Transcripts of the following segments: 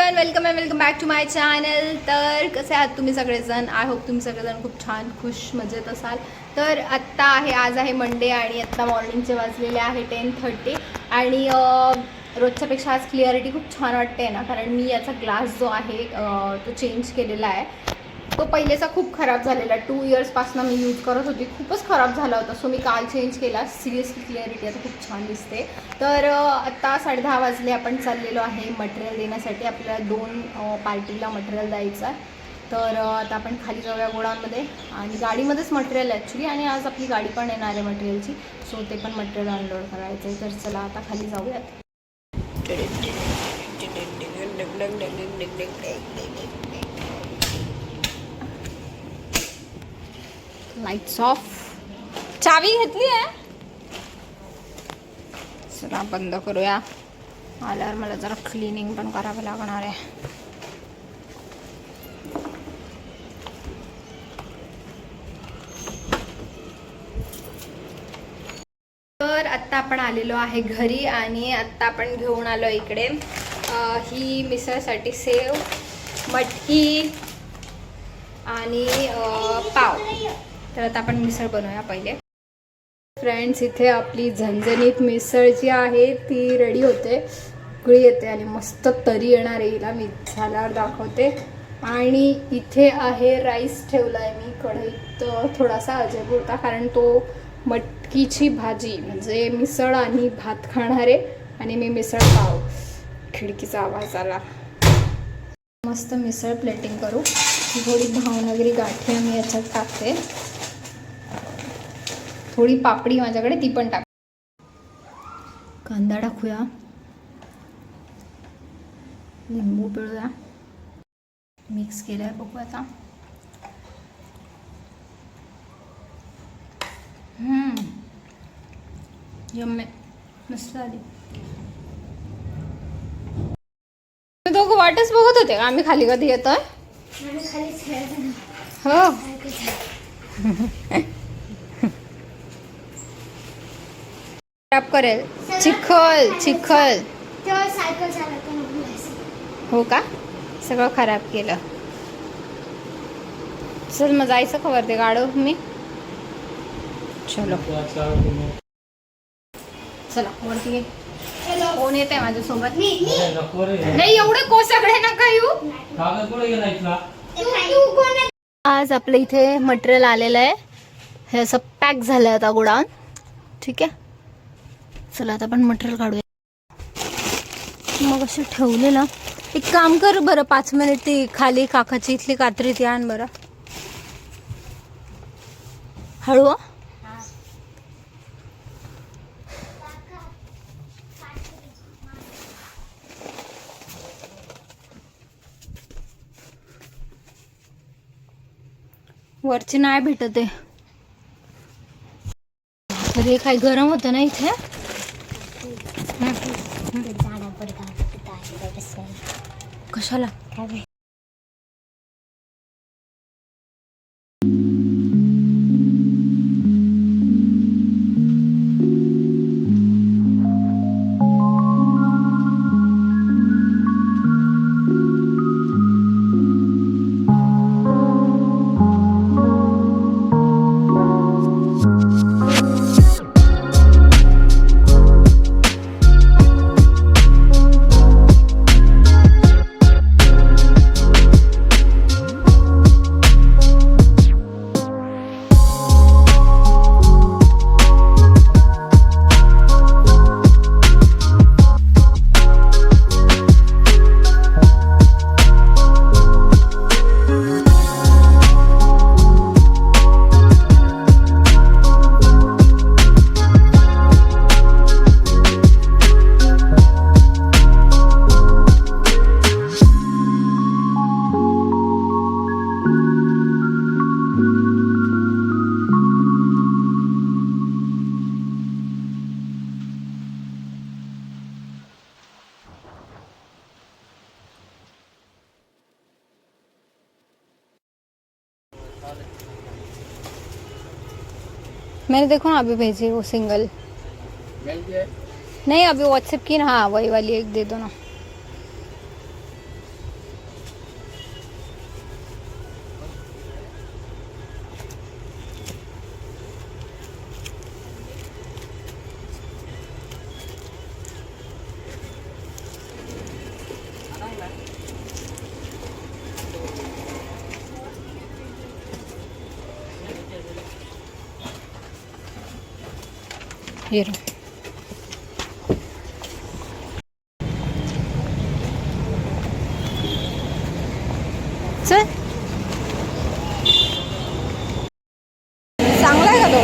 Everyone welcome and welcome back to my channel तर कसे आहात तुम्ही सगळेजण? आय होप तुम्ही सगळेजण खूप छान खुश मजेत असाल. तर आत्ता आहे आज आहे मंडे आणि आत्ता मॉर्निंगचे वाजलेले आहे टेन थर्टी आणि रोजच्यापेक्षा आज क्लिअरिटी खूप छान वाटते ना कारण मी याचा ग्लास जो आहे तो चेंज केलेला आहे. तो पहिलेचा खूप खराब झालेला टू इयर्सपासून मी यूज करत होती खूपच खराब झाला होता सो मी काल चेंज केला सिरियसली क्लिअरिटी आता खूप छान दिसते तर आत्ता साडे दहा वाजले आपण चाललेलो आहे मटेरियल देण्यासाठी आपल्याला दोन पार्टीला मटेरियल द्यायचं आहे तर आता आपण खाली जाऊया गोडांमध्ये आणि गाडीमध्येच मटेरियल आहे ॲक्च्युली आणि आज आपली गाडी पण येणार आहे मटेरियलची सो ते पण मटेरियल अनलोड करायचं आहे तर चला आता खाली जाऊयात लाईट्स ऑफ चावी घेतली आहे? चला बंद करूया. आल्यावर मला जरा क्लिनिंग पण करावं लागणार आहे. तर आत्ता आपण आलेलो आहे घरी आणि आत्ता आपण घेऊन आलो इकडे. ही मिसळसाठी सेव मटकी आणि पाव. तर आता आपण मिसळ बनवूया पहिले. फ्रेंड्स इथे आपली झणझणीत मिसळ जी आहे ती रेडी होते. उकळी येते आणि मस्त तरी येणार आहे हिला. मी झाल्यावर दाखवते. आणि इथे आहे राईस ठेवला आहे मी. कढईत थोडासा अजयपुरता कारण तो मटकीची भाजी म्हणजे मिसळ आणि भात खाणारे आणि मी मिसळ पाव खिडकीचा आवाज आला. मस्त मिसळ प्लेटिंग करू. थोडी भावनगरी गाठी आम्ही याच्यात टाकते. थोडी पापडी माझ्याकडे ती पण टाक. कांदा टाकूया. लिंबू पिळूया. मिक्स केलंय बघू आता. हम्म. यम्मे. मस्त आली दोघं वाटच बघत होते का? आम्ही खाली कधी येतोय? हो. खराब करेल. चिखल चिखल. हो का? सगळं खराब केलं. चल मग जायचं का वरती गाडव मी. चलो. चला वरती. कोण येत आहे माझ्यासोबत नाही एवढे को सगळे नका येऊ तू? आज आपलं इथे मटेरियल आलेलं आहे. हे असं पॅक झालं आता गोडाऊन. ठीक आहे? चला आता आपण मटेरियल काढूया. मग असं ना एक काम कर बरं पाच मिनिट ती खाली काकाची इथली कात्री ती आण बरं. हळू वरची नाही भेटत आहे. अरे काय गरम होतं ना इथे? कशाला? मैंने देखो ना अभी भेजी वो सिंगल नहीं अभी व्हाट्सएप की ना हाँ वही वाली एक दे दो ना। हिरो चल चांगला आहे का तो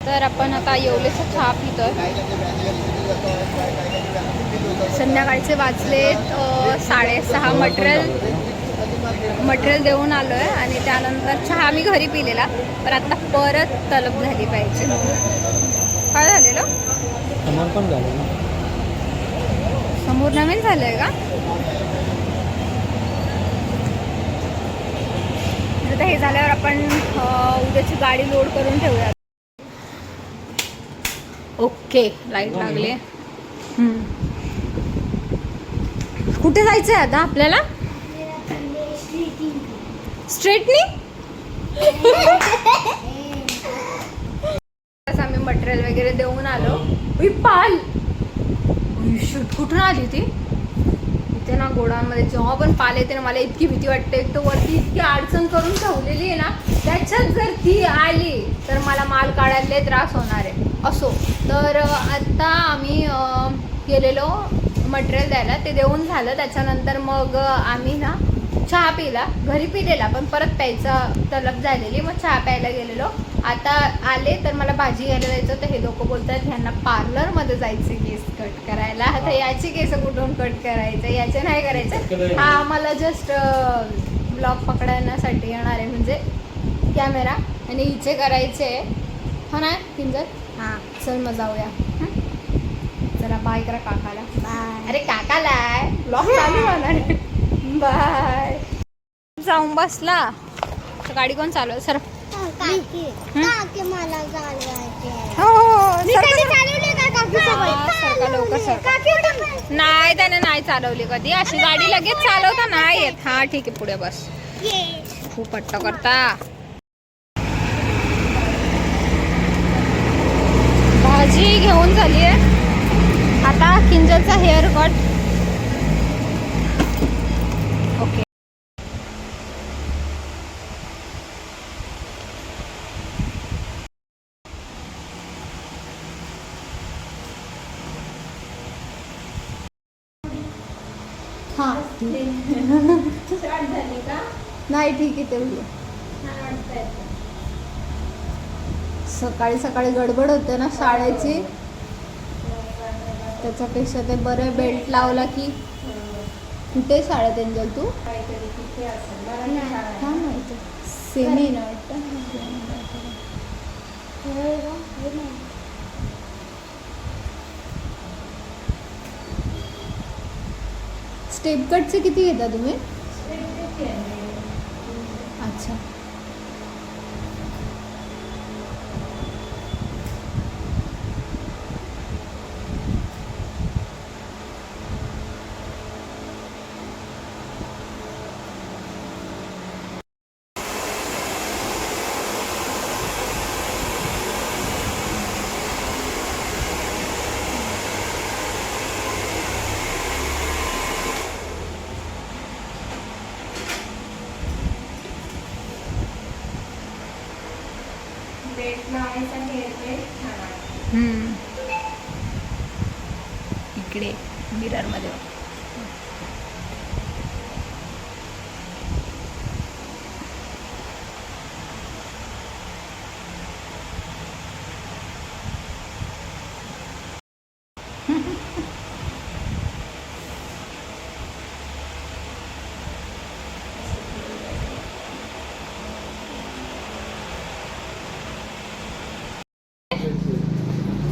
तर आपण आता येवलेचा चहा पितोय. संध्याकाळचे वाजलेत साडेसहा मटेरियल मटेरियल देऊन आलो आहे आणि त्यानंतर चहा मी घरी पिलेला पण आता परत तलब झाली पाहिजे. काय झालेलं? झालं. समोर नवीन झालंय का? आता हे झाल्यावर आपण उद्याची गाडी लोड करून ठेवूया ओके लाइट लागली. हम्म. कुठे जायचं आहे आता आपल्याला? स्ट्रेटनी? आम्ही मटेरियल वगैरे देऊन आलो. पाल. शूट कुठून आली ती? इथे ना गोडांमध्ये जेव्हा पण पाल येते ना मला इतकी भीती वाटते. एक तर वरती इतकी अडचण करून ठेवलेली आहे ना त्याच्यात जर ती आली तर मला माल काढायला त्रास होणार आहे. असो. तर आत्ता आम्ही गेलेलो मटेरियल द्यायला ते देऊन झालं. त्याच्यानंतर मग आम्ही ना चहा पिला. घरी पिलेला पण परत प्यायचा तलब झालेली. मग चहा प्यायला गेलेलो. आता आले तर मला भाजी घ्यायला जायचं तर हे लोक बोलतात ह्यांना पार्लरमध्ये जायचे केस कट करायला. आता याची केस कुठून कट करायचं? याचे नाही करायचं. हा आम्हाला जस्ट ब्लॉग पकडण्यासाठी येणार आहे. म्हणजे कॅमेरा. आणि हिचे करायचे. हो ना किंजर हां. चल मग जाऊया. जरा बाय करा काकाला. बाय अरे काकाला ब्लॉग चालू होणार बाय जाऊन बसला. तर गाडी कोण चालव सर. हो हो, हा. नाही त्याने नाही चालवली कधी. अशी गाडी लगेच चालवता नाही येत. हा ठीक आहे पुढे बस. खूप हट्ट करता. भाजी घेऊन झाली आहे आता हेअर कट. ओके. हां. नाही ठीक आहे तेवढी. सकाळी सकाळी गडबड होते ना शाळेची. त्याच्यापेक्षा ते बरं बेल्ट लावला की कुठे शाळेत एंजल तू? काय माहिती सेमी ना वाटतं. स्टेप कटचे किती घेता तुम्ही?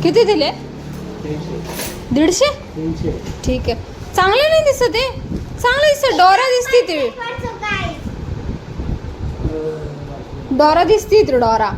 किती दिले? दीडशे? ठीक आहे. चांगले नाही दिसत आहे चांगले दिसत. डोरा दिसती ती. डोरा दिसती ती डोरा.